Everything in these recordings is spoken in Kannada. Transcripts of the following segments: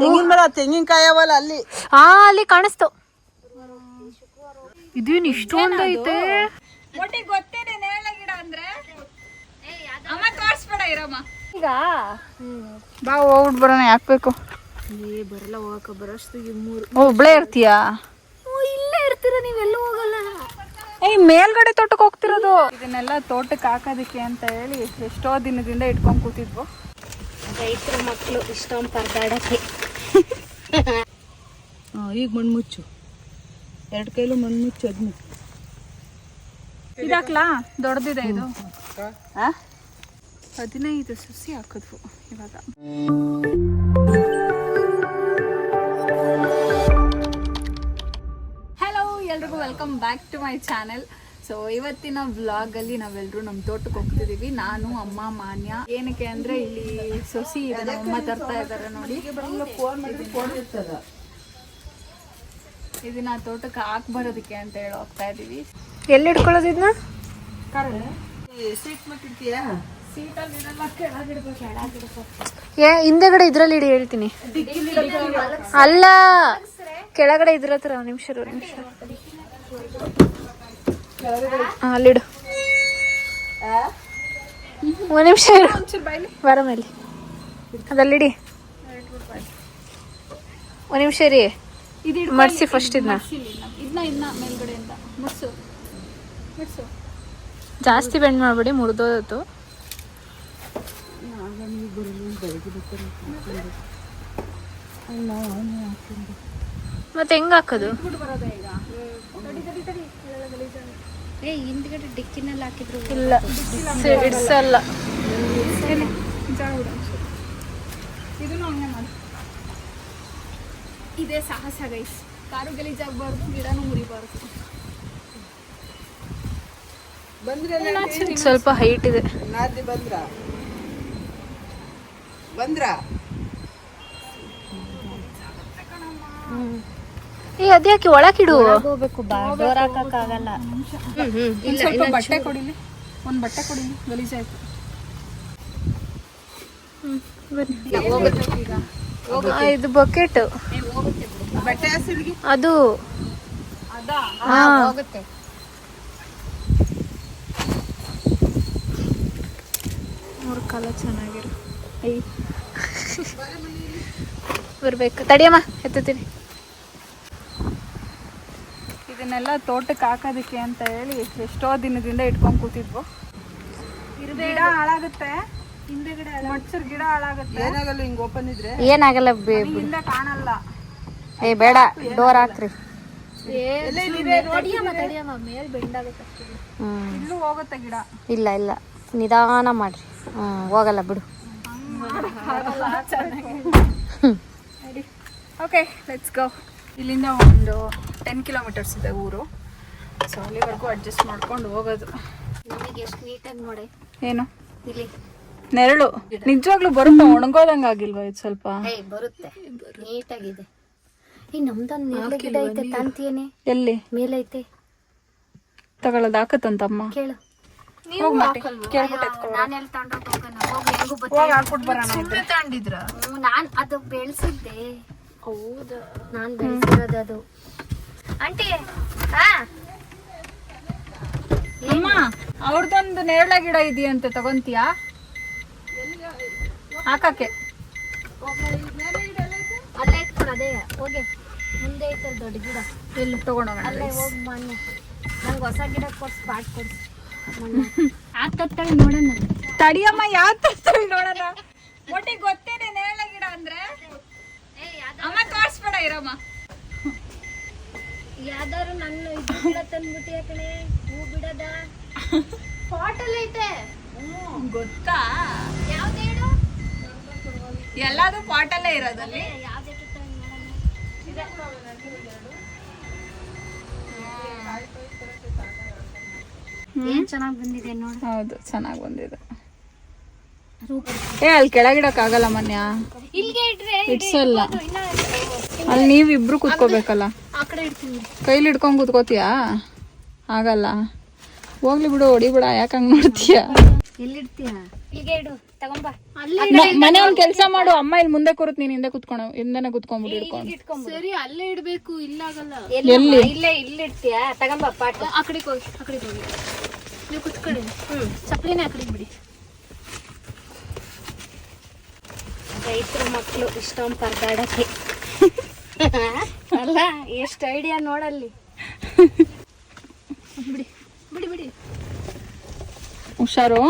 ತೆಂಗಿನ ಮರ ತೆಂಗಿನಕಾಯಿ ಅವಲ್ಲ ಅಲ್ಲಿ. ಆ ಅಲ್ಲಿ ಕಾಣಿಸ್ತು. ಇದೇನು ಇಷ್ಟೊಂದು ಐತೆ? ಗೊತ್ತೇನೆ ನೇರಳೆ ಗಿಡ ಅಂದ್ರೆ? ಅಮ್ಮ ತೋರ್ಸ್ಬೇಡ ಇರಮ್ಮ. ಈಗ? ಬಾ ಹೋಗ್ಬಿಟ್ಟು ಬರೋಣ ಯಾಕೆ ಬೇಕು? ಏ ಬರಲ್ಲ ಹೋಗಕ್ಕ ಬರೋಷ್ಟು ಮೂರು. ಒಬ್ಳೇ ಇರ್ತೀಯಾ? ಇಲ್ಲೇ ಇರ್ತೀರ ನೀವೆಲ್ಲೂ ಹೋಗಲ್ಲ. ಏಯ್ ಮೇಲ್ಗಡೆ ತೋಟಕ್ಕೆ ಹೋಗ್ತಿರೋದು. ಇದನ್ನೆಲ್ಲ ತೋಟಕ್ಕೆ ಹಾಕೋದಕ್ಕೆ ಅಂತ ಹೇಳಿ ಎಷ್ಟೋ ದಿನದಿಂದ ಇಟ್ಕೊಂಡು ಕೂತಿದ್ವು. ರೈತರ ಮಕ್ಕಳು ಇಷ್ಟೊಂದು ಪರದಾಡಕ್ಕೆ. ಈಗ ಮಣ್ಣು ಮುಚ್ಚು ಎರಡು ಕೈಲು ಮಣ್ಣು ಮುಚ್ಚು ಅದನ್ನ ಇದಾಕ್ಲಾ? ದೊಡ್ಡದಿದೆ ಇದು. ಹದಿನೈದು ಸಸಿ ಹಾಕಿದ್ವು ಇವಾಗ. Welcome back to my channel so ಇವತ್ತಿನ ವ್ಲಾಗಲ್ಲಿ ನಾವೆಲ್ಲರೂ ನಮ್ಮ ತೋಟಕ್ಕೆ ಹೋಗ್ತಿದೀವಿ. ನಾನು ಅಮ್ಮ ಮಾನ್ಯ. ಏನಕ್ಕೆ ಅಂದ್ರೆ ಇಲ್ಲಿ ಸೊಸಿ ಇದೆ ನಮ್ಮ ಅಮ್ಮ ತರ್ತಾ ಇದ್ದಾರೆ ನೋಡಿ. ಇದನ್ನ ತೋಟಕ್ಕೆ ಹಾಕ್ ಬರೋದಕ್ಕೆ ಅಂತ ಹೇಳಿ ಹೋಗ್ತಾ ಇದ್ದೀವಿ ಎಲ್ಲಿ ಇಟ್ಕೊಳ್ಳೋದು ಇದನ್ನ? ಸೀಟ್ ಏ ಹಿಂದೆಗಡೆ ಇದ್ರಲ್ಲಿ ಇಡಿ ಹೇಳ್ತೀನಿ. ಅಲ್ಲ ಕೆಳಗಡೆ ಇದ್ರ ಹತ್ರ ಒಂದ್ ನಿಮಿಷ ನಿಮಿಷ. ಅಲ್ಲಿಡು ಒಂದ್ ನಿಮಿಷ ಬರ ಮೇಲೆ. ಅದಲ್ಲಿಡಿ. ಒಂದ್ ನಿಮಿಷ ರೀ ಮಡ್ಸಿ ಫಸ್ಟ್ ಇದನ್ನ ಜಾಸ್ತಿ ಬೆಂಡ್ ಮಾಡ್ಬೇಡಿ ಮುರಿದೋದತ್ತು ಮತ್ತೆ ಹೆಂಗ್ ಹಾಕೋದು? ಏ ಹಿಂದ್ಗಡೆ ಡಿಕ್ಕಿನಲ್ಲಿ ಹಾಕಿದ್ರು ಇಲ್ಲ. ಇಡ್ಸಲ್ಲ ಇದನ್ನು ಹಂಗೆ ಮಾಡಿ ಇದೇ ಸಾಹಸ ಗೈಸ್ ಕಾರು ಗಲೀಜಾಗಬಾರ್ದು ಗಿಡನೂ ಮುರಿಬಾರ್ದು. ಸ್ವಲ್ಪ ಹೈಟ್ ಇದೆ. ನಾದಿ ಬಂದ್ರ? ಬಂದ್ರ? ಏ ಅದ್ಯಾಕೆ ಒಳಕಿಡು ಹೋಗ್ಬೇಕು ಬಾ ಡೋರ್ ಹಾಕಕ್ಕಾಗಲ್ಲ. ಇಲ್ಲ ಸ್ವಲ್ಪ ಬಟ್ಟೆ ಕೊಡಿಲಿ. ಒಂದು ಬಟ್ಟೆ ಕೊಡಿಲಿ ಗಲೀಜಾಯ್ತು ಆ, ಇದು ಬಕೆಟ್. ಅದು. ಹೋಗುತ್ತೆ. ಮೂರು ಕಾಲ ಚೆನ್ನಾಗಿರು. ಬರ್ಬೇಕು. ತಡಿಯಮ್ಮ ಎತ್ತುತ್ತೀನಿ ಇದನ್ನೆಲ್ಲ ತೋಟಕ್ಕೆ ಹಾಕೋದಕ್ಕೆ ಅಂತ ಹೇಳಿ ಎಷ್ಟೋ ದಿನದಿಂದ ಇಟ್ಕೊಂಡು ಕೂತಿದ್ವು. ಗಿಡ ಹಾಳಾಗುತ್ತೆ. ಹಿಂದೆಗಡೆ ಮಡ್ಸರ್ ಗಿಡ ಹಾಳಾಗುತ್ತೆ. ಏನಾಗಲ್ಲ ಹಿಂಗೆ ಓಪನ್ ಇದ್ರೆ? ಏನಾಗಲ್ಲ ಹಿಂದೆ ಕಾಣಲ್ಲ. ಏ ಬೇಡ ಡೋರ್ ಹಾಕ್ರಿ. ಇಲ್ಲೂ ಹೋಗುತ್ತೆ ಗಿಡ. ಇಲ್ಲ ಇಲ್ಲ. ನಿಧಾನ ಮಾಡ್ರಿ. ಹ್ಮ್ ಹೋಗಲ್ಲ ಬಿಡು. ಓಕೆ ಲೆಟ್ಸ್ ಗೋ ಇಲ್ಲಿಂದ ಒಂದು ಟೆನ್ ಕಿಲೋಮೀಟರ್ಸ್ ಇದೆ ಊರು. ಸೊ ಅಲ್ಲಿವರೆಗೂ ಅಡ್ಜಸ್ಟ್ ಮಾಡ್ಕೊಂಡು ಹೋಗೋದು. ನಿಮಗೆ ಎಷ್ಟು ನೀಟಾಗಿ ನೋಡಿ. ಏನು? ಇಲ್ಲಿ. ನೆರಳು? ನಿಜವಾಗ್ಲೂ ಬರುತ್ತೆ? ಒಣಗೋದಂಗ ಆಗಿಲ್ವಾ ಇದು ಸ್ವಲ್ಪ? ಏಯ್ ಬರುತ್ತೆ. ನೀಟಾಗಿದೆ ಏ ನಮ್ದೊಂದು ನೆರಳು ಗಿಡ ಐತೆ ಕಾಂತಿಯೇನೆ? ಎಲ್ಲಿ? ಮೇಲೈತೆ. ತಗೊಳ್ಳೋದು ಹಾಕತ್ತಂತಮ್ಮ ಕೇಳು. ಕೇಳ್ಬಿಟ್ಟು ನಾನು ಎಲ್ಲಿ ತಗೊಂಡೋಗಿ ಹೋಗೋಣ ಹೋಗಿ. ತಗೊಂಡಿದ್ರ? ನಾನು ಅದು ಬೆಳೆಸಿದ್ದೆ. ಹೌದಾ? ನಾನು ಬೆಳೆಸಿರೋದು ಅದು. ಆಂಟಿ ಹಾ ಅಮ್ಮ ಅವ್ರದ್ದೊಂದು ನೇರಳೆ ಗಿಡ ಇದೆಯಂತೆ ತಗೊಂತೀಯಾ? ಹಾಕಕ್ಕೆ. ಅಲ್ಲೇ ಇಟ್ಕೊಂಡು ಅದೇ. ಹೋಗಿ. ಮುಂದೆ ಐತೆ ದೊಡ್ಡ ಗಿಡ. ಎಲ್ಲಿ ತಗೊಂಡೋಗೋಣ ಅಲ್ಲೇ ಹೋಗಿ ಮೊನ್ನೆ ನಂಗೆ ಹೊಸ ಗಿಡ ಕೊಡ್ಸಿ ಪಾಟ್ ಕೊಡ್ಸಿ ಹಾಕತ್ತಳಿ ನೋಡೋಣ? ತಡಿಯಮ್ಮ ಯಾವ ತರ್ತೀವಿ ನೋಡೋಣ ಒಟ್ಟಿಗೆ ಗೊತ್ತೇನೆ ನೇರಳೆ ಗಿಡ ಅಂದ್ರೆ ಅಮ್ಮ ತೋರ್ಸ್ಬೇಡ ಇರಮ್ಮ ಯಾವ್ದಾದ್ರು ನನ್ನ ಇದು ಗಿಡ ಹೂ ಬಿಡದ? ಐತೆ. ಗೊತ್ತಾ? ಯಾವ್ದು ಹೇಳು? ಎಲ್ಲಾದು ಪಾಟಲ್ಲೇ ಇರೋದಲ್ಲಿ? ಏನ್ ಚೆನ್ನಾಗಿ ಬಂದಿದೆ ನೋಡಿ. ಹೌದು ಚೆನ್ನಾಗಿ ಬಂದಿದೆ. ಏ ಅಲ್ಲಿ ಕೆಳಗಿಡಕ್ಕಾಗಲ್ಲ ಮನ್ಯ. ಇಡ್ಸಲ್ಲ. ಅಲ್ಲಿ ನೀವಿಬ್ರು ಇಬ್ರು ಕುತ್ಕೋಬೇಕಲ್ಲ? ಆ ಕಡೆ ಇಡ್ತೀನಿ. ಕೈಲಿ ಹಿಡ್ಕೊಂಡ್ ಕುತ್ಕೋತೀಯಾ? ಆಗಲ್ಲ. ಹೋಗ್ಲಿ ಬಿಡು ಹೊಡಿಬಿಡ ಯಾಕೆ ಹಂಗ್ ನೋಡ್ತೀಯ ಎಲ್ಲಿಡ್ತೀಯ? ಇಲ್ಲಿಗೆ ಇಡು ತಗೊಂಬ. ಮನೆ ಒಂದ್ ಕೆಲಸ ಮಾಡು ಅಮ್ಮ ಇಲ್ಲಿ ಮುಂದೆ ಕೂರುತ್ ನೀನ್ ಹಿಂದೆ ಕುತ್ಕೊಂಡು ಹಿಂದೆನೆ ಕುತ್ಕೊಂಡ್ಬಿಟ್ಟು ಹಿಡ್ಕೊಂಡು ಸರಿ ಅಲ್ಲೇ ಇಡ್ಬೇಕು ಇಲ್ಲಾಗಲ್ಲ. ಎಲ್ಲಿ ಇಲ್ಲೇ ಇಡ್ತೀಯ ತಗೊಂಬ ಪಾಟ್ ಆ ಕಡೆಗೆ ಹೋಗಿ ಆ ಕಡೆಗೆ ಹೋಗಿ. ನೀವು ಕುತ್ಕೊಳ್ಳಿ. ಹ್ಮ್. ಚಪ್ಪಲಿನೇ ಆ ಕಡೆಗೆ ಬಿಡಿ. ರೈತರ ಮಕ್ಕಳು ಇಷ್ಟೊಂದು ಪರದಾಡಕ್ಕೆ. ಅಲ್ಲ ಎಷ್ಟು ಐಡಿಯಾ ನೋಡಲ್ಲಿ. ಬಿಡಿ ಬಿಡಿ ಬಿಡಿ. ಹುಷಾರು?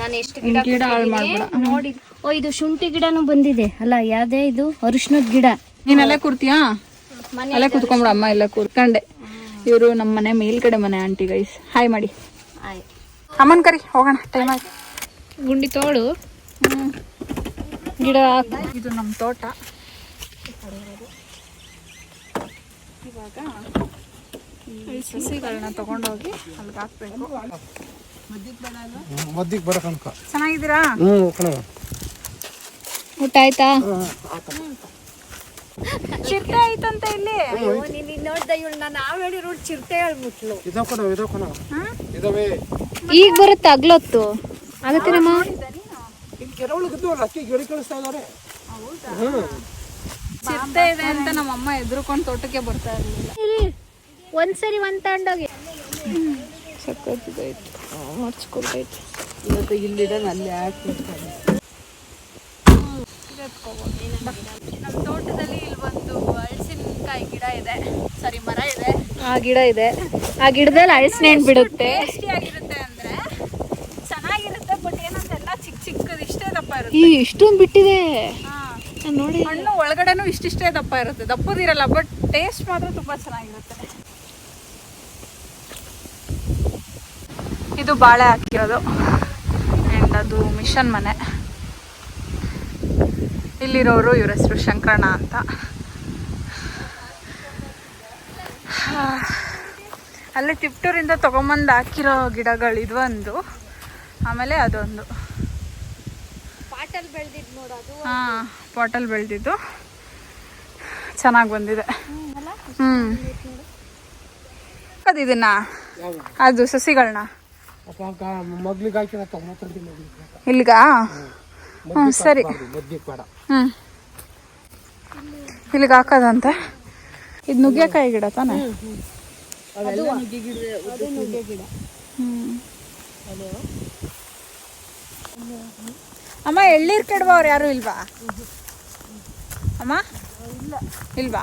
ನಾನು ಎಷ್ಟು ಗಿಡ ಗಿಡ ಹಾಳು ಕೊಟ್ಟಿದ್ದೀನಿ? ಮಾಡ್ಬೇಡ. ನೋಡಿ. ಓ ಇದು ಶುಂಠಿ ಗಿಡನೂ ಬಂದಿದೆ. ಅಲ್ಲ ಯಾವ್ದೇ ಇದು? ಅರಿಶಿನದ ಗಿಡ. ನೀನ್ ಅಲ್ಲೇ ಕೂರ್ತೀಯಾ? ಅಲ್ಲೇ ಕೂತ್ಕೊಂಬಿಡ ಅಮ್ಮ ಎಲ್ಲ ಕೂರ್ಕಂಡೆ ಇವರು ನಮ್ಮ ಮನೆ ಮೇಲ್ಗಡೆ ಮನೆ ಆಂಟಿ ಗೈಸ್ ಹಾಯ್ ಮಾಡಿ. ಅಮ್ಮನ್ ಕರಿ ಹೋಗೋಣ ಟೈಮ್ ಆಯ್ತು. ಗುಂಡಿ ತೋಳು. ಗಿಡ ಇದು ನಮ್ಮ ತೋಟ. ಇವಾಗ ಈ ಸಸಿಗಳನ್ನ ತಗೊಂಡೋಗಿ ಅಲ್ಲಿಗೆ ಹಾಕ್ಬೇಕು. ಮದ್ದಿಗೆ ಚೆನ್ನಾಗಿದ್ದೀರಾ? ಊಟ ಆಯ್ತಾ? ಚಿರತೆ ಐತಂತ ಇಲ್ಲಿ? ನೀನು ನೋಡ್ದ ಇವಳು ನಾನು ಹೇಳಿ ಚಿರತೆ ಹೇಳ್ಬಿಟ್ಲು ಇದಾವ ಈಗ ಬರುತ್ತೆ ಅಗ್ಲೊತ್ತು ಆಗತ್ತೇನಮ್ಮ ಇಲ್ಲಿ ಅಕ್ಕಿ ಗಿಳಿ ಕಳಿಸ್ತಾ ಚಿರತೆ ಇದೆ ಅಂತ ನಮ್ಮ ಅಮ್ಮ ಎದುರುಕೊಂಡು ತೋಟಕ್ಕೆ ಬರ್ತಾ ಇರಲಿಲ್ಲ. ಒಂದ್ಸರಿ ಒಂದ್ ತಗೊಂಡೋಗಿ. ಸಕ್ಕತ್ತಿದೈತೆ ಮರ್ಚ್ಕೊಳ್ತೈತೆ ಇವತ್ತು ಇಲ್ಲಿಡೋಣ ಅಲ್ಲಿ ಹಾಕಿ ನಮ್ಮ ತೋಟದಲ್ಲಿ ಇಲ್ಲಿ ಒಂದು ಹಲಸಿನಕಾಯಿ ಗಿಡ ಇದೆ. ಸಾರಿ ಮರ ಇದೆ. ಆ ಗಿಡ ಇದೆ. ಆ ಗಿಡದಲ್ಲಿ ಅಳಸನೆ ಹಣ್ಣು ಬಿಡುತ್ತೆ. ಟೇಸ್ಟಿ ಆಗಿರುತ್ತೆ ಅಂದ್ರೆ ಚೆನ್ನಾಗಿರುತ್ತೆ ಬಟ್ ಏನಂದ್ರೆ ಎಲ್ಲ ಚಿಕ್ಕ ಚಿಕ್ಕದು ಇಷ್ಟೇ ದಪ್ಪ ಇರುತ್ತೆ. ಈ ಇಷ್ಟೊಂದು ಬಿಟ್ಟಿದೆ. ಹಾ. ನಾನ್ ನೋಡಿ ಹಣ್ಣು ಒಳಗಡೆನೂ ಇಷ್ಟಿಷ್ಟೇ ದಪ್ಪ ಇರುತ್ತೆ. ದಪ್ಪದಿರಲ್ಲ ಬಟ್ ಟೇಸ್ಟ್ ಮಾತ್ರ ತುಂಬಾ ಚೆನ್ನಾಗಿರುತ್ತೆ. ಇದು ಬಾಳೆ ಹಾಕಿರೋದು. ಆ್ಯಂಡ್ ಅದು ಮಿಷನ್ ಮನೆ. ಇಲ್ಲಿರೋರು ಇವ್ರ ಹೆಸರು ಶಂಕರಣ್ಣ ಅಂತ. ಅಲ್ಲಿ ತಿಪ್ಟೂರಿಂದ ತೊಗೊಂಬಂದು ಹಾಕಿರೋ ಗಿಡಗಳು ಇದು ಒಂದು ಆಮೇಲೆ ಅದೊಂದು. ಪಾಟಲ್ ಬೆಳ್ದಿದ್ ನೋಡು ಅದು. ಹಾಂ ಪಾಟಲ್ ಬೆಳೆದಿದ್ದು. ಚೆನ್ನಾಗಿ ಬಂದಿದೆ. ಹ್ಮ್ ಅದು ಇದನ್ನ? ಅದು ಸಸಿಗಳನ್ನ ಮಗ್ಲಿಗೆ ಇಲ್ಲಿಗ? ಹ್ಞೂ ಸರಿ. ಮದ್ದಿಗೆ ಬೇಡ. ಹ್ಮ್. ಇಲ್ಲಿಗೆ ಹಾಕೋದಂತೆ? ಇದು ನುಗ್ಗೆಕಾಯಿ ಗಿಡ ತಾನೆ? ಹ್ಮ್ ಅಮ್ಮ ಎಳ್ಳೀರ್ ಕೆಡುವ ಅವ್ರು ಯಾರು ಇಲ್ವಾ? ಅಮ್ಮ? ಇಲ್ವಾ?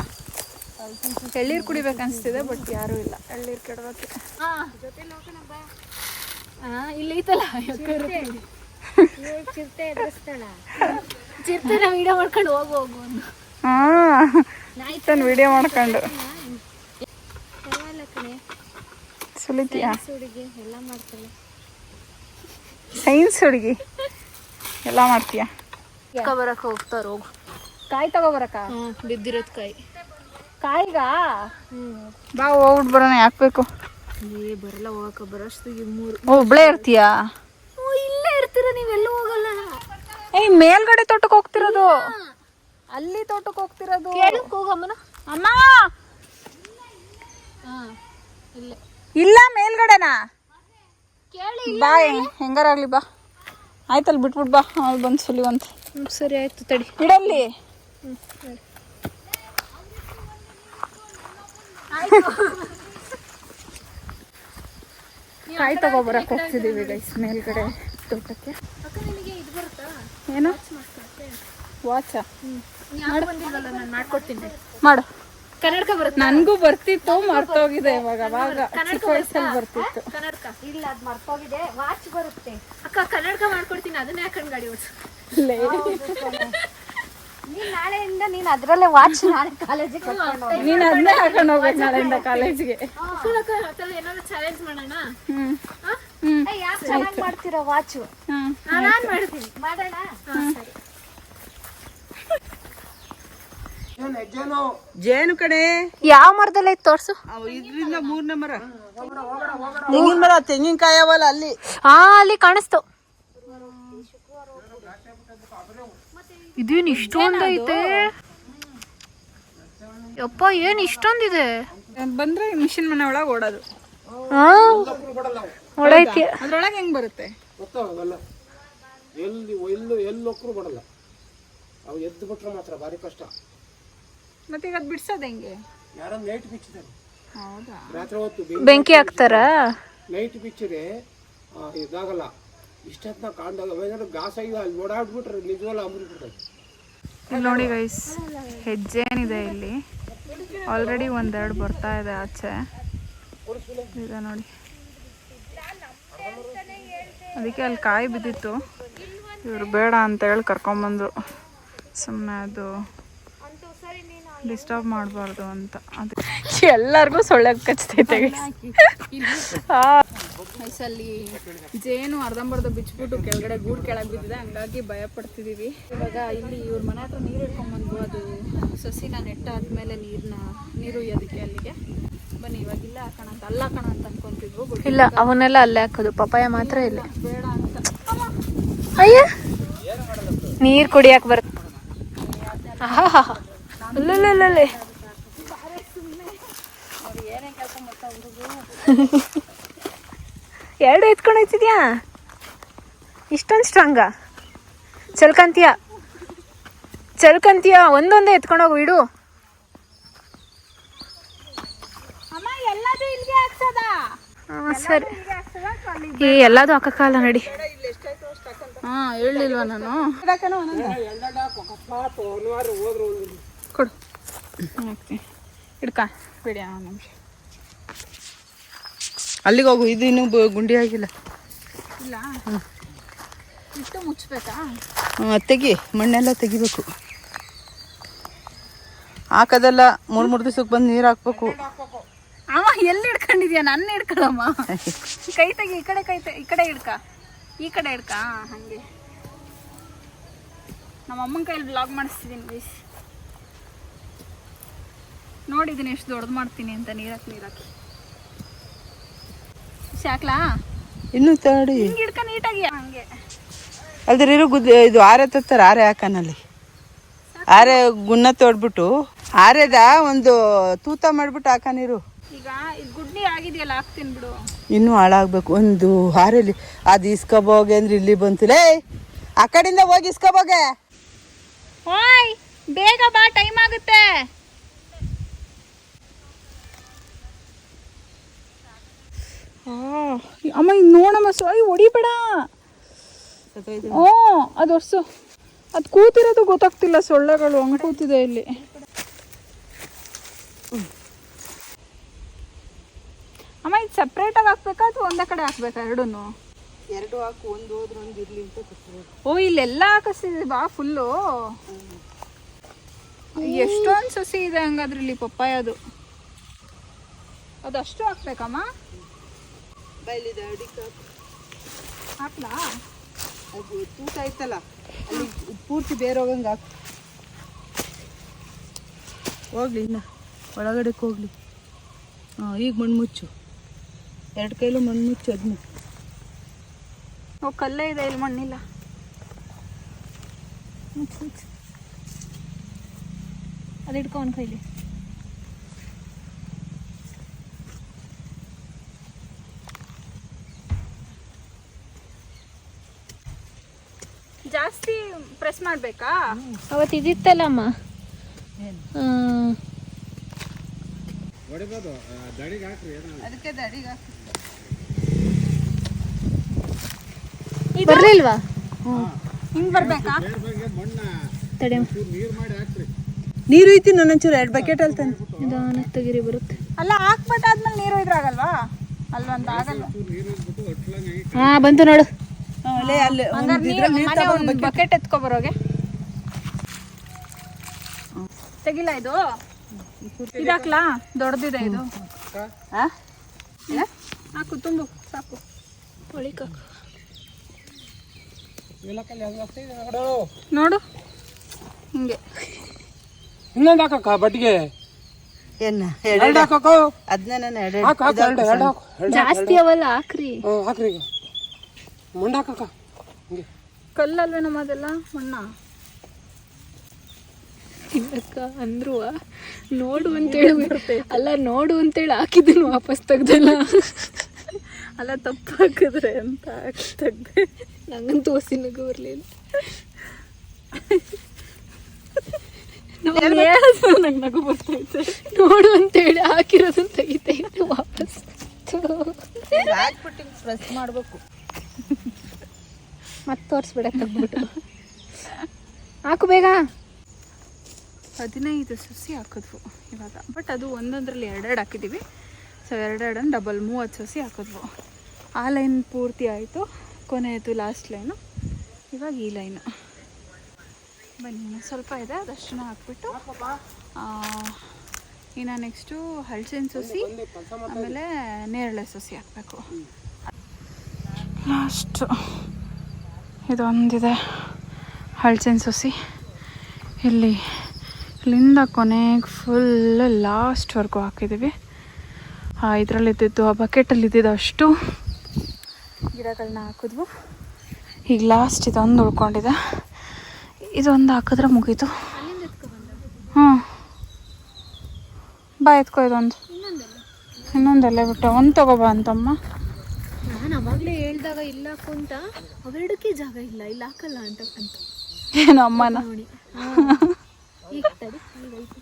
ಎಳ್ಳೀರ್ ಕುಡಿಬೇಕನ್ಸ್ತಿದೆ ಬಟ್ ಯಾರು ಇಲ್ಲ. ಎಳ್ಳೀರ್ ಕೆಡವಕ್ಕೆ. ಇಲ್ಲಿ ಐತಲ್ಲ? ಚಿರತೆ. ಎದುರಿಸ್ತಾಳ. ಚಿರತೆ ನಾವು ವಿಡಿಯೋ ಮಾಡ್ಕೊಂಡು ಹೋಗು ಹೋಗು ಅಂದು. ಹಾಂ ವಿಡಿಯೋ ಮಾಡ್ಕೊಂಡು. ಸುಲಿತೀಯಾ? ಹುಡುಗಿ ಎಲ್ಲ ಮಾಡ್ತಾಳೆ. ಸೈನ್ಸ್ ಹುಡುಗಿ? ಎಲ್ಲ ಮಾಡ್ತೀಯಾ? ಬರಕ್ಕೆ ಹೋಗ್ತಾರ ಹೋಗು. ಕಾಯಿ ತಗೋಬರಕ ಬಿದ್ದಿರೋದು ಬಿದ್ದಿರೋದ್ ಕಾಯಿ. ಕಾಯಿಗ? ಬಾ ಹೋಗ್ಬಿಟ್ಟು ಬರೋಣ ಯಾಕೆ ಬೇಕು? ಏ ಬರಲ್ಲ ಹೋಗಕ್ಕ ಬರೋಷ್ಟಿಗೆ ಮೂರು ಓ ಇರ್ತೀಯಾ? ಇರ್ತೀಯಾ ಇಲ್ಲೇ ಇರ್ತೀರ ನೀವೆಲ್ಲೂ ಹೋಗಲ್ಲ. ಏ ಮೇಲ್ಗಡೆ ತೋಟಕ್ಕೆ ಹೋಗ್ತಿರೋದು. ಅಲ್ಲಿ ತೋಟಕ್ಕೆ ಹೋಗ್ತಿರೋದು. ಕೇಳಕ್ ಹೋಗಮ್ಮನ ಅಮ್ಮ! ಹಾ ಇಲ್ಲೇ. ಇಲ್ಲ ಮೇಲ್ಗಡೆನಾ? ಕೇಳಿ ಬಾ ಹೆಂಗ್- ಹೆಂಗಾರಾಗ್ಲಿ ಬಾ. ಆಯ್ತಲ್ಲ ಬಿಟ್ಬಿಟ್ ಬಾ. ಅಲ್ಲಿ ಬಂದು ಸುಲಿವಂತ ಸರಿ ಆಯ್ತು ತಡಿ. ಇಡಲ್ಲಿ. ಕಾಯಿ ತಗೋಬರಕ್ ಹೋಗ್ತಿದೀವಿ ಗೈಸ್ ಮೇಲ್ಗಡೆ ತೋಟಕ್ಕೆ. ಏನು? ವಾಚ ಮಾಡು. ಕನ್ನಡಕ ಬರುತ್ತೆ ನನ್ಗೂ ಬರ್ತಿತ್ತು ಮರ್ತೋಗಿದೆ ಇವಾಗ ಅವಾಗ ಚಿಕ್ಕ ವಯಸ್ಸಲ್ಲಿ ಬರ್ತಿತ್ತು. ಕನ್ನಡಕ ಇಲ್ಲ ಅದು ಮರ್ತೋಗಿದೆ. ವಾಚ್ ಬರುತ್ತೆ. ಅಕ್ಕ ಕನ್ನಡಕ ಮಾಡ್ಕೊಡ್ತೀನಿ ಅದನ್ನೇ ಹಾಕೊಂಡು ಗಾಡಿ ಓಡಿಸು ನಾಳೆಯಿಂದ ನೀನು ಅದ್ರಲ್ಲೇ ವಾಚ್ ನಾಳೆ ಕಾಲೇಜಿಗೆ ಕರ್ಕೊಂಡು ಹೋಗು. ನೀನ್ ಅದನ್ನೇ ಹಾಕೊಂಡು ಹೋಗ್ಬೇಕು ನಾಳೆಯಿಂದ ಕಾಲೇಜ್ಗೆ ಅಕ್ಕ ಆ ಥರ ಏನಾದ್ರು ಚಾಲೆಂಜ್ ಮಾಡೋಣ? ಹ್ಮ್. ಏ, ಯಾಕ್ ಚೆನ್ನಾಗ್ ಮಾಡ್ತೀರಾ ವಾಚು ನಾನು ಮಾಡ್ತೀನಿ. ಮಾಡೋಣ? ಜೇನು ಕಡೆ ಯಾವ ಮರದಲ್ಲಿ ತೋರ್ಸು? ಇದ್ರಿಂದ ಮೂರನೇ ಮರ. ತೆಂಗಿನ ಮರ ತೆಂಗಿನಕಾಯಿ ಅವಲ್ಲ ಅಲ್ಲಿ. ಹಾ ಅಲ್ಲಿ ಕಾಣಿಸ್ತು. ಇದೇನ್ ಇಷ್ಟೊಂದು ಐತೆ ಯಪ್ಪ ಏನ್ ಇಷ್ಟೊಂದಿದೆ? ಬಂದ್ರೆ ಮಿಷಿನ್ ಮನೆ ಒಳಗೆ ಓಡೋದು. ಹಾ? ಹೊಡೈತಿ. ಅದ್ರೊಳಗೆ ಹೆಂಗ್ ಬರುತ್ತೆ? ಗೊತ್ತಾಗಲ್ಲ ಎಲ್ಲಿ ಎಲ್ಲೂ ಎಲ್ಲಿ ಒಕ್ಕ್ರು ಬರಲ್ಲ. ಅವು ಎದ್ದು ಬಿಟ್ರೆ ಮಾತ್ರ ಭಾರಿ ಕಷ್ಟ. ಮತ್ತೆ ಈಗ ಬಿಡ್ಸೋದು ಬಿಡ್ಸೋದ್ ಹೆಂಗೆ? ಯಾರೋ ನೈಟ್ ಬಿಚ್ಚಿದ್ದಾರೆ ಹೌದಾ? ರಾತ್ರಿ ಹೊತ್ತು ಬೆಂಕಿ ಹಾಕ್ತಾರ? ನೈಟ್ ಬಿಚ್ಚಿದ್ರೆ ಆ, ಇದಾಗಲ್ಲ. ಕಾಣ್ದಾಗ ಏನಾದ್ರು ಗಾಸ ಆಗಿ ಅಲ್ಲಿ ಓಡಾಡ್ಬಿಟ್ರೆ ನಿಜವಲ್ಲ ಇಲ್ಲಿ ನೋಡಿ ಗೈಸ್ ಹೆಜ್ಜೇನಿದೆ ಇಲ್ಲಿ. ಆಲ್ರೆಡಿ ಒಂದೆರಡು ಬರ್ತಾ ಇದೆ ಆಚೆ. ಇದೆ ನೋಡಿ. ಅದಕ್ಕೆ ಅಲ್ಲಿ ಕಾಯಿ ಬಿದ್ದಿತ್ತು. ಇವರು ಬೇಡ ಅಂತ ಹೇಳಿ ಕರ್ಕೊಂಬಂದ್ರು. ಸುಮ್ಮನೆ ಅದು ಡಿಸ್ಟರ್ಬ್ ಮಾಡಬಾರ್ದು ಅಂತ. ಅದು. ಎಲ್ಲರಿಗೂ ಸೊಳ್ಳೆ ಕಚ್ತೈತೆ ಅಲ್ಲಿ ಜೇನು ಅರ್ಧಂಬರ್ಧ ಬಿಚ್ಬಿಟ್ಟು ಕೆಳಗಡೆ ಗೂಡು ಕೆಳಗೆ ಬಿದ್ದಿದೆ ಹಂಗಾಗಿ ಭಯ ಪಡ್ತಿದ್ದೀವಿ ಇವಾಗ ಇಲ್ಲಿ ಇವ್ರ ಮನೆ ಹತ್ರ ನೀರು ಇಟ್ಕೊಂಡ್ಬಂದ್ವು ಅದು ಸಸಿನ ನೆಟ್ಟಾದ್ಮೇಲೆ ನೀರನ್ನ ನೀರು ಅದಕ್ಕೆ ಅಲ್ಲಿಗೆ. ಬನ್ನಿ ಇವಾಗ ಇಲ್ಲ ಹಾಕೋಣ ಅಂತ ಅಲ್ಲ ಹಾಕೋಣ ಅಂತ ಅನ್ಕೊಂತಿದ್ವು ಇಲ್ಲ ಅವನ್ನೆಲ್ಲ ಅಲ್ಲೇ ಹಾಕೋದು ಪಪಾಯ ಮಾತ್ರ ಇಲ್ಲ ಬೇಡ ಅಂತ. ಅಯ್ಯ! ನೀರ್ ಕುಡಿಯಕ್ ಬರ್ ಅಲ್ಲಲ್ಲಲ್ಲೇ ಎರಡು ಎತ್ಕೊಂಡು ಹೋಯ್ತಿದ್ಯಾ ಇಷ್ಟೊಂದು ಸ್ಟ್ರಾಂಗ ಚಲ್ಕಂತೀಯ. ಚಲ್ಕಂತೀಯ ಒಂದೊಂದೇ ಎತ್ಕೊಂಡು ಹೋಗು ಇಡು. ಹಾ, ಸರಿ. ಈ ಎಲ್ಲದೂ ಕಾಲ ನಡಿ. ಹಾ ಹೇಳಿಲ್ವಾ ನಾನು? ಕೊಡು. ಇಡ್ಕ ಬಿಡಿ ನಿಮಿಷ. ಅಲ್ಲಿಗೆ ಹೋಗು ಇದು ಇನ್ನೂ ಗುಂಡಿ ಆಗಿಲ್ಲ. ಇಲ್ಲ? ಮುಚ್ಚಬೇಕಾ ತೆಗಿ ಮಣ್ಣೆಲ್ಲ ತೆಗಿಬೇಕು. ಹಾಕೋದೆಲ್ಲ ಮೂರು ಮೂರು ದಿವ್ಸಕ್ಕೆ ಬಂದು ನೀರು ಹಾಕ್ಬೇಕು. ಅಮ್ಮ ಎಲ್ಲಿ ಹಿಡ್ಕೊಂಡಿದ್ಯಾ? ನನ್ನ ಹಿಡ್ಕೊಳಮ್ಮ. ಕೈ ತೆಗಿ ಈ ಕಡೆ ಕೈ ತೆ ಈ ಕಡೆ ಹಿಡ್ಕ. ಈ ಕಡೆ ಹಿಡ್ಕ ಹಂಗೆ. ನಮ್ಮ ಅಮ್ಮನ ಕೈಯಲ್ಲಿ ಬ್ಲಾಗ್ ಮಾಡಿಸ್ತಿದ್ದೀನಿ ಪ್ಲೀಸ್ ನೋಡಿದ್ದೀನಿ ಎಷ್ಟು ದೊಡ್ಡದು ಮಾಡ್ತೀನಿ ಅಂತ ನೀರಾಕಿ ನೀರಾಕಿ ಶಾಕ್ಲಾ ಇನ್ನೂ ತಡಿ. ಹಿಂಗೆ ಹಿಡ್ಕ ನೀಟಾಗಿ ಹಂಗೆ. ಅಲ್ದ್ರೆ ಇರೋ ಗುದ್ ಇದು ಆರೆ ತತ್ತಾರೆ ಆರೆ ಹಾಕನಲ್ಲಿ. ಆರೆ ಗುನ್ನ ತೋಡ್ಬಿಟ್ಟು ಆರೆದ ಒಂದು ತೂತ ಮಾಡ್ಬಿಟ್ಟು ಹಾಕನಿರು. ಈಗ ಇದು ಗುಡ್ಡಿ ಆಗಿದೆಯಲ್ಲ ಹಾಕ್ತೀನಿ ಬಿಡು. ಇನ್ನೂ ಹಾಳಾಗ್ಬೇಕು. ಒಂದು ಹಾರೆಲಿ ಅದು ಇಸ್ಕೋಬೋಗೆ ಅಂದ್ರೆ ಇಲ್ಲಿ ಬಂತಿಲ್ಲ ಆ ಕಡೆಯಿಂದ ಹೋಗಿ ಇಸ್ಕೋಬೋಗೆ. ಓಯ್ ಬೇಗ ಬಾ ಟೈಮ್ ಆಗುತ್ತೆ. ಅಮ್ಮ ಇನ್ನು ನೋಡಮ್ಮ ಸಾಯಿ ಹೊಡಿಬೇಡ. ಓ ಅದು ವರ್ಷ ಅದು ಕೂತಿರೋದು ಗೊತ್ತಾಗ್ತಿಲ್ಲ ಸೊಳ್ಳೆಗಳು ಹಂಗೆ ಕೂತಿದೆ ಇಲ್ಲಿ. ಅಮ್ಮ ಇದು ಸಪ್ರೇಟಾಗಿ ಹಾಕ್ಬೇಕಾ ಅಥವಾ ಒಂದೇ ಕಡೆ ಹಾಕ್ಬೇಕಾ ಎರಡೂನು ಎರಡು ಹಾಕು ಒಂದು ಹೋದ್ರೆ ಒಂದು ಇರ್ಲಿ ಅಂತ ಓ ಇಲ್ಲೆಲ್ಲ ಹಾಕಿಸ್ತಿದೆ ಬಾ ಫುಲ್ಲು ಎಷ್ಟೊಂದು ಸಸಿ ಇದೆ ಹಂಗಾದ್ರೆ ಇಲ್ಲಿ ಪಪ್ಪಾಯದು ಅದಷ್ಟು ಹಾಕ್ಬೇಕಮ್ಮ? ಬೈಲಿದೆ ಅಡಿಕೆ ಹಾಕ್ಲಾ? ಅದು ತೂಟ ಇತ್ತಲ್ಲ ಅಲ್ಲಿ ಪೂರ್ತಿ ಬೇರೆ ಹೋಗಂಗೆ ಹಾಕು. ಹೋಗ್ಲಿ ಇನ್ನ ಒಳಗಡೆ ಹೋಗ್ಲಿ. ಹಾಂ ಈಗ ಮಣ್ಣು ಮುಚ್ಚು ಎರಡು ಕೈಲೂ ಮಣ್ಣು ಮುಚ್ಚು ಅದನ್ನ ಓ ಕಲ್ಲೇ ಇದೆ ಇಲ್ಲಿ ಮಣ್ಣಿಲ್ಲ. ಮುಚ್ಚು ಮುಚ್ಚು. ಅದು ಒಂದು ಕೈಲಿ. ಜಾಸ್ತಿ ಪ್ರೆಸ್ ಮಾಡಬೇಕಾ? ಅವತ್ತು ಇದಿತ್ತಲ್ಲಮ್ಮ. ಆ, ಅದಕ್ಕೆ ದಡಿಗೆ ಬರ್ಲಿಲ್ವಾ? ಹಿಂಗ್ ಬರ್ಬೇಕಾ? ತಡೆ. ನೀರು ಐತಿ ಒಂಚೂರು ಎರಡು ಬಕೆಟ್ ಅಲ್ಲಿ ತಂದು. ನಿಧಾನಕ್ಕೆ ತಗಿರಿ ಬರುತ್ತೆ. ಅಲ್ಲ ಹಾಕ್ಬಿಟ್ಟಾದ್ಮೇಲೆ ನೀರು ಇದ್ರಾಗಲ್ವಾ? ಅಲ್ವಂತ ಆಗಲ್ಲ ಹಾ ಬಂತು ನೋಡು. ಅಲ್ಲೇ ಅಲ್ಲಿ ಬಕೆಟ್ ಎತ್ಕೊ ಬರೋಗೆ ತೆಗಿಲ್ಲ ಇದು? ಇದಾಕ್ಲಾ? ದೊಡ್ಡದಿದೆ ಇದು. ಹಾಕು ತುಂಬು ಸಾಕು. ನೋಡು. ಹಿಂಗೆ. ಇನ್ನೊಂದು ಹಾಕಕ್ಕ ಬಟ್ಟಿಗೆ? ಜಾಸ್ತಿ ಅವಲ್ಲ ಹಾಕ್ರಿ. ಹಾಕ್ರಿ ಹಾಕಕ್ಕ. ಹಿಂಗೆ ಕಲ್ಲಲ್ವೇ ನಮ್ಮ ಅದೆಲ್ಲ ಮಣ್ಣ? ತಿನ್ನಕ್ಕ ಅಂದ್ರು ನೋಡು ಅಂತೇಳಿ ಅಲ್ಲ ನೋಡು ಅಂತೇಳಿ ಹಾಕಿದ್ದೀನಿ ವಾಪಸ್ ತೆಗ್ದಲ್ಲ. ಅಲ್ಲ ತಪ್ಪು ಹಾಕಿದ್ರೆ ಅಂತ ತೆಗ್ದೆ. ನಂಗಂತೂ ಹೊಸಿ ನಗು ಬರಲಿಲ್ಲ. ನಂಗೆ ನಗು ಬರ್ತೈತೆ ನೋಡು ಅಂತೇಳಿ ಹಾಕಿರೋದನ್ನ ತೆಗಿತೈತೆ ವಾಪಸ್. ಮಾಡ್ಬೇಕು. ಮತ್ತೆ ತೋರಿಸ್ಬೇಡ, ತೆಗ್ದ್ಬಿಟ್ಟು. ಹಾಕು ಬೇಗ. ಹದಿನೈದು ಸಸಿ ಹಾಕಿದ್ವು ಇವಾಗ. ಬಟ್ ಅದು ಒಂದೊಂದರಲ್ಲಿ ಎರಡೆರಡು ಹಾಕಿದ್ದೀವಿ. ಸೊ ಎರಡೆರಡು ಡಬಲ್ ಮೂವತ್ತು ಸಸಿ ಹಾಕಿದ್ವು. ಆ ಲೈನ್ ಪೂರ್ತಿ ಆಯಿತು. ಕೊನೆಯದು ಲಾಸ್ಟ್ ಲೈನು ಇವಾಗ ಈ ಲೈನು. ಬನ್ನಿ ಸ್ವಲ್ಪ ಇದೆ. ಅದಷ್ಟನ್ನ ಹಾಕ್ಬಿಟ್ಟು ಇನ್ನು ನೆಕ್ಸ್ಟು ಹಲಸಿನ ಸಸಿ, ಆಮೇಲೆ ನೇರಳೆ ಸಸಿ ಹಾಕಬೇಕು. ಲಾಸ್ಟು ಇದೊಂದಿದೆ ಹಳಸಿನ ಸೊಸಿ. ಇಲ್ಲಿ ಇಲ್ಲಿಂದ ಕೊನೆಗೆ ಫುಲ್ ಲಾಸ್ಟ್ವರೆಗೂ ಹಾಕಿದ್ದೀವಿ ಇದರಲ್ಲಿದ್ದಿದ್ದು, ಆ ಬಕೆಟಲ್ಲಿ ಇದ್ದಿದ್ದು ಅಷ್ಟು ಗಿಡಗಳನ್ನ ಹಾಕಿದ್ವು. ಈಗ ಲಾಸ್ಟ್ ಇದೊಂದು ಉಳ್ಕೊಂಡಿದೆ. ಇದೊಂದು ಹಾಕಿದ್ರೆ ಮುಗೀತು. ಹ್ಞೂ ಬಾ ಎತ್ಕೋ ಇದೊಂದು. ಇನ್ನೊಂದೆಲ್ಲ. ಬಿಟ್ಟು, ಒಂದು ತಗೋಬಾ ಅಂತಮ್ಮ. ನಾನು ಅವಾಗಲೇ ಹೇಳ್ದಾಗ ಇಲ್ಲ ಕುಂತ ಅವೆರಡಕ್ಕೆ ಜಾಗ ಇಲ್ಲ ಇಲ್ಲ ಹಾಕಲ್ಲ ಅಂತ ಅಂತ ಏನು ಅಮ್ಮನ? ನೋಡಿ. ಈಗ ತಡಿ ಈಗ ಐತೆ.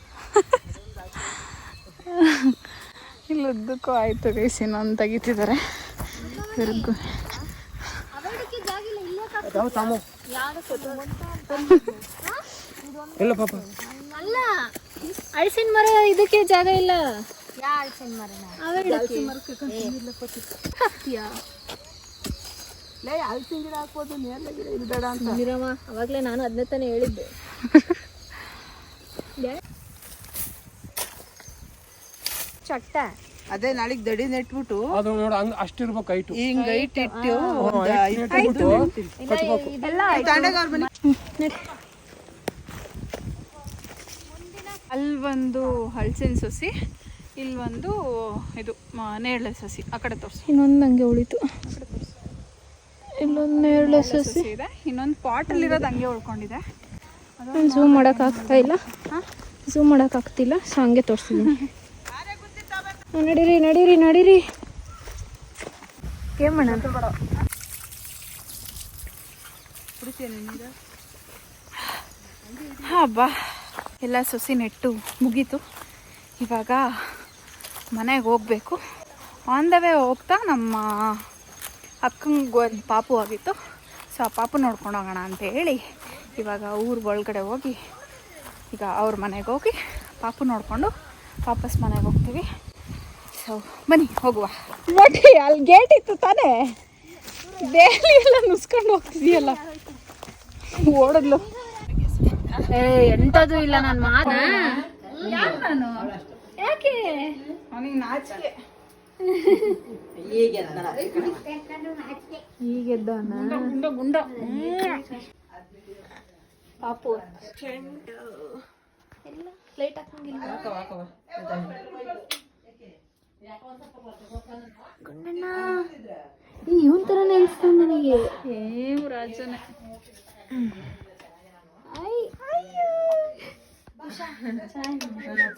ಇಲ್ಲಿ ಉದ್ದಕ್ಕೂ ಆಯಿತು ಗೈಸ್ ಇನ್ನೊಂದು ತೆಗಿತಿದ್ದಾರೆ ತಿರುಗು ಇಲ್ಲ ಪಾಪ. ಅಲ್ಲ ಅಳಸಿನ ಮರ ಇದಕ್ಕೆ ಜಾಗ ಇಲ್ಲ. ಲೇ ಹಲ್ಸಿನ ಗಿಡ ಹಾಕ್ಬೋದು ನೇರಳೆ ಗಿಡ ಇಲ್ಬೇಡ ಅಂತ. ನಿರಮ್ಮ ಅವಾಗಲೇ ನಾನು ಅದನ್ನ ತಾನೇ ಹೇಳಿದ್ದೆ. ಚಟ್ಟ. ಅದೇ ನಾಳೆಗೆ ದಡಿ ನೆಟ್ಬಿಟ್ಟು ಅದು ನೋಡು ಹಂಗ ಅಷ್ಟಿರ್ಬೇಕು ಐಟು ಹಿಂಗ್ ಐಟ್ ಇಟ್ಟು ಒಂದ್ ಒಂದು ಹಲಸಿನ ಸಸಿ. ಇಲ್ಲಿ ಒಂದು ಇದು ನೇರಳೆ ಸಸಿ ಆ ಕಡೆ ತೋರಿಸಿ. ಇನ್ನೊಂದು ಹಂಗೆ ಉಳಿತು. ಇಲ್ಲೊಂದು ನೇರಳೆ ಸಸಿ. ಇದೆ. ಇನ್ನೊಂದು ಪಾಟಲ್ಲಿರೋದು ಹಂಗೆ ಉಳ್ಕೊಂಡಿದೆ. ಝೂಮ್ ಮಾಡಕ್ ಆಗ್ತಾ ಇಲ್ಲ. ಝೂಮ್ ಮಾಡಕ್ ಆಗ್ತಿಲ್ಲ ಸೊ ಹಂಗೆ ತೋರಿಸ್ತೀನಿ ನಡೀರಿ ನಡೀರಿ ನಡೀರಿ. ಏನ್ ಮಾಡೋಣ? ಹಬ್ಬ. ಎಲ್ಲ ಸಸಿ ನೆಟ್ಟು ಮುಗೀತು. ಇವಾಗ ಮನೆಗೆ ಹೋಗಬೇಕು. ಆನ್ ದ ವೇ ಹೋಗ್ತಾ ನಮ್ಮ ಅಕ್ಕಂಗೆ ಒಂದು ಪಾಪು ಆಗಿತ್ತು. ಸೊ ಆ ಪಾಪು ನೋಡ್ಕೊಂಡು ಹೋಗೋಣ ಅಂತ ಹೇಳಿ ಇವಾಗ ಊರು ಒಳಗಡೆ ಹೋಗಿ ಈಗ ಅವ್ರ ಮನೆಗೆ ಹೋಗಿ ಪಾಪು ನೋಡಿಕೊಂಡು ವಾಪಸ್ ಮನೆಗೆ ಹೋಗ್ತೀವಿ. ಸೊ ಬನ್ನಿ ಹೋಗುವ. ನೋಡಿ ಅಲ್ಲಿ ಗೇಟ್ ಇತ್ತು ತಾನೇ? ದೇಹಲಿ ಎಲ್ಲ ನುಸ್ಕೊಂಡು ಹೋಗ್ತಿದೆಯಲ್ಲ. ಓಡದ್ಲು. ಏ ಎಂತದು ಇಲ್ಲ ನನ್ನ ಮಾತ ಯಾಕೆ? ಅವನಿಗೆ ನಾಚಿಕೆ. ಈಗೆದ್ದವನ ಗುಂಡ ಗುಂಡ ಪಾಪು. ಲೈಟ್ ಹಾಕಂಗಿಲ್ಲ. ಗಂಡಣ್ಣ. ಇವನ್ ತರನೇ ಅನ್ಸ್ತಾನ ನನಗೆ. ಏವು ರಾಜನೇ.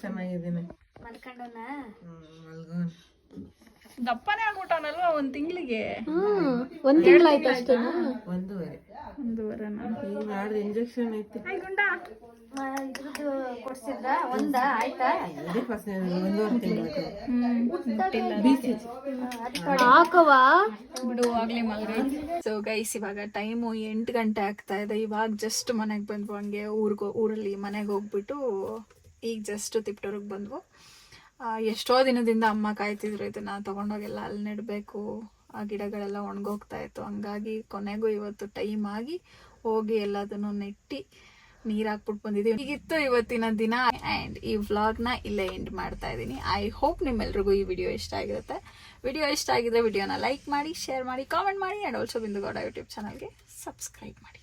ಚೆನ್ನಾಗಿದ್ದೀನಿ ಮಲ್ಕೊಂಡೋನ? ದಪ್ಪನೇ ಆಗ್ಬಿಟ್ಟವನಲ್ವಾ ಒಂದ್ ತಿಂಗಳಿಗೆ? ಹ್ಮ್ ಒಂದ್ ತಿಂಗಳಾಯ್ತು ಅಷ್ಟೇ ಒಂದೂವರೆ. ಒಂದೂವರೆ ಇಂಜೆಕ್ಷನ್ ಐತಿ. ಇದ್ರದ್ದು ಕೊಡ್ಸಿದ್ರ ಒಂದ ಆಯ್ತಾ? ಅದೇ ಫಸ್ಟ್ ಒಂದೂವರೆ ತಿಂಗಳು ಹಾಕವಾ ಬಿಡು ಆಗ್ಲೇ ಮಲ್ಗೈತಿ ಸೊ ಗೈಸ್ ಇವಾಗ ಟೈಮು ಎಂಟು ಗಂಟೆ ಆಗ್ತಾ ಇದೆ. ಇವಾಗ ಜಸ್ಟ್ ಮನೆಗೆ ಬಂದ್ವು. ಹಂಗೆ ಊರ್ಗೋ ಊರಲ್ಲಿ ಮನೆಗೆ ಹೋಗ್ಬಿಟ್ಟು ಈಗ ಜಸ್ಟ್ ತಿಪ್ಟೂರಿಗೆ ಬಂದ್ವು. ಎಷ್ಟೋ ದಿನದಿಂದ ಅಮ್ಮ ಕಾಯ್ತಿದ್ರು, ಇದನ್ನ ತಗೊಂಡೋಗೆಲ್ಲ ಅಲ್ಲಿ ನೆಡಬೇಕು, ಆ ಗಿಡಗಳೆಲ್ಲ ಒಣಗೋಗ್ತಾ ಇತ್ತು. ಹಂಗಾಗಿ ಕೊನೆಗೂ ಇವತ್ತು ಟೈಮ್ ಆಗಿ ಹೋಗಿ ಎಲ್ಲದನ್ನು ನೆಟ್ಟಿ ನೀರ್ ಹಾಕ್ಬಿಟ್ಟು ಬಂದಿದ್ದೀವಿ ಹೀಗಿತ್ತು ಇವತ್ತಿನ ದಿನ ಆ್ಯಂಡ್ ಈ ವ್ಲಾಗ್ನ ಇಲ್ಲೇ ಎಂಡ್ ಮಾಡ್ತಾ ಇದ್ದೀನಿ. ಐ ಹೋಪ್ ನಿಮ್ಮೆಲ್ರಿಗೂ ಈ ವಿಡಿಯೋ ಇಷ್ಟ ಆಗಿರುತ್ತೆ. ವಿಡಿಯೋ ಇಷ್ಟ ಆಗಿದ್ರೆ ವಿಡಿಯೋನ ಲೈಕ್ ಮಾಡಿ ಶೇರ್ ಮಾಡಿ ಕಾಮೆಂಟ್ ಮಾಡಿ ಆ್ಯಂಡ್ ಆಲ್ಸೋ ಬಿಂದುಗೌಡ ಯೂಟ್ಯೂಬ್ ಚಾನಲ್ಗೆ ಸಬ್ಸ್ಕ್ರೈಬ್ ಮಾಡಿ.